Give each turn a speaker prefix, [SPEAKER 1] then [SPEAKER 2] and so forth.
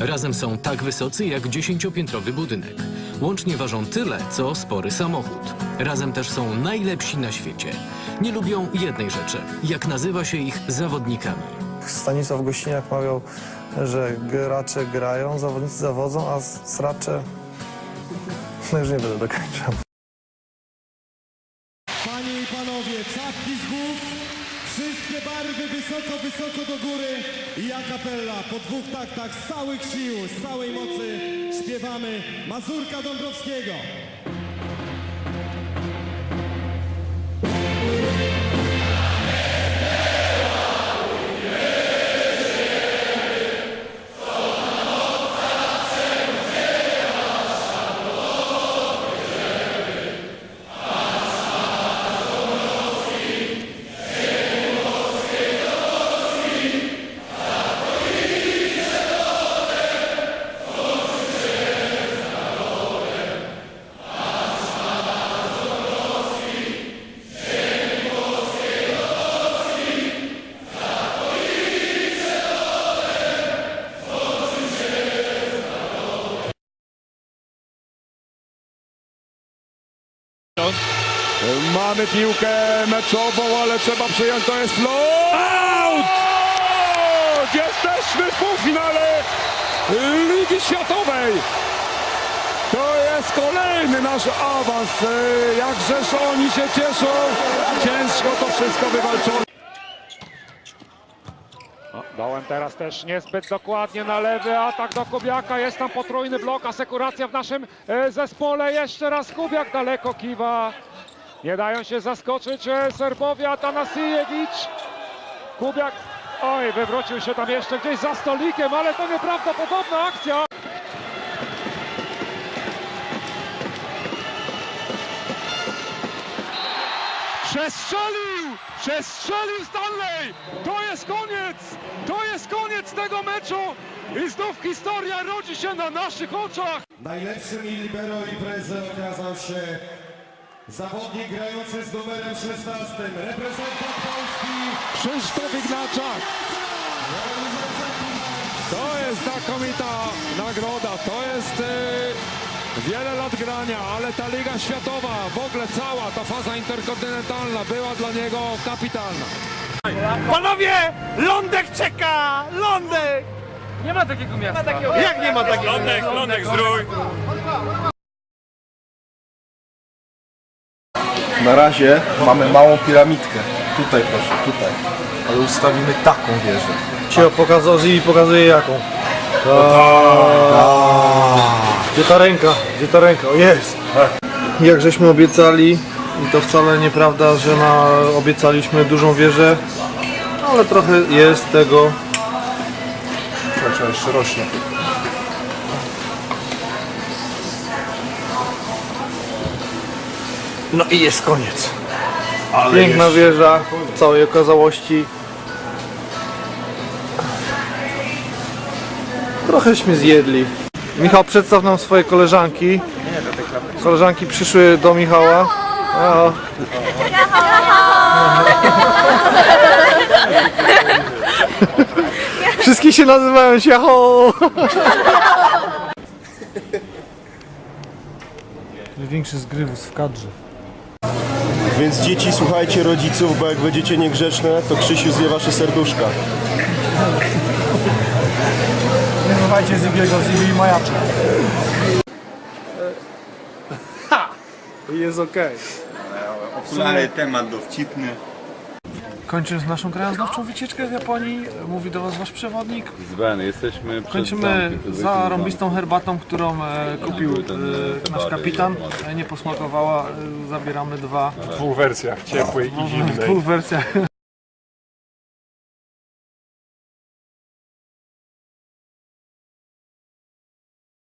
[SPEAKER 1] Razem są tak wysocy jak dziesięciopiętrowy budynek. Łącznie ważą tyle, co spory samochód. Razem też są najlepsi na świecie. Nie lubią jednej rzeczy, jak nazywa się ich zawodnikami.
[SPEAKER 2] Stanisław Gościniak mawiał, że gracze grają, zawodnicy zawodzą, a sracze... No już nie będę dokończał.
[SPEAKER 3] Panie i panowie, czapki z głów, wszystkie barwy wysoko, wysoko do góry i a capella po dwóch taktach z całych sił, z całej mocy śpiewamy Mazurka Dąbrowskiego.
[SPEAKER 4] Mamy piłkę meczową, ale trzeba przyjąć, to jest float! Jesteśmy w półfinale Ligi Światowej! To jest kolejny nasz awans. Jakżeż oni się cieszą. Ciężko to wszystko wywalczone.
[SPEAKER 5] No, Dołem teraz też niezbyt dokładnie na lewy atak do Kubiaka. Jest tam potrójny blok, asekuracja w naszym e, zespole. Jeszcze raz Kubiak daleko kiwa. Nie dają się zaskoczyć Serbowie Atanasiewicz. Kubiak, oj, wywrócił się tam jeszcze gdzieś za stolikiem, ale to nieprawdopodobna akcja. Przestrzelił! Przestrzelił Stanley! To jest koniec! To jest koniec tego meczu! I znów historia rodzi się na naszych oczach!
[SPEAKER 3] Najlepszym i libero imprezy okazał się zawodnik grający z numerem 16, reprezentant Polski
[SPEAKER 4] Krzysztof Ignaczak. To jest znakomita nagroda. To jest e, wiele lat grania, ale ta Liga Światowa, w ogóle cała ta faza interkontynentalna była dla niego kapitalna.
[SPEAKER 6] Panowie! Lądek czeka! Lądek! Nie ma takiego miasta. Jak nie ma takiego Lądek, lądek, zdrój!
[SPEAKER 2] Na razie mamy małą piramidkę. Tutaj proszę, tutaj. Ale ustawimy taką wieżę. Cię pokazał i pokazuje jaką. Gdzie ta ręka? Gdzie ta ręka? O jest! Jak żeśmy obiecali, i to wcale nieprawda, że na, obiecaliśmy dużą wieżę, ale trochę jest tego. Proszę, jeszcze rośnie. No i jest koniec. Piękna wieża w całej okazałości. Trochęśmy zjedli. Michał, przedstaw nam swoje koleżanki. Koleżanki przyszły do Michała. O. Wszystkie się nazywają Siacho. Największy zgrywus w kadrze.
[SPEAKER 7] Więc dzieci słuchajcie rodziców, bo jak będziecie niegrzeczne, to Krzysiu zje wasze serduszka.
[SPEAKER 2] Nie słuchajcie Zibiego, Zibi majaczy. Jest okej.
[SPEAKER 8] Okulary, temat dowcipny.
[SPEAKER 2] Kończąc naszą krajoznawczą wycieczkę w Japonii, mówi do Was Wasz przewodnik.
[SPEAKER 8] Zben, jesteśmy przed
[SPEAKER 2] Kończymy
[SPEAKER 8] zamkiem, przed
[SPEAKER 2] za rąbistą herbatą, którą e, kupił e, nasz kapitan. E, nie posmakowała, e, zabieramy dwa.
[SPEAKER 4] W dwóch wersjach, ciepłej i
[SPEAKER 2] w dwóch wersjach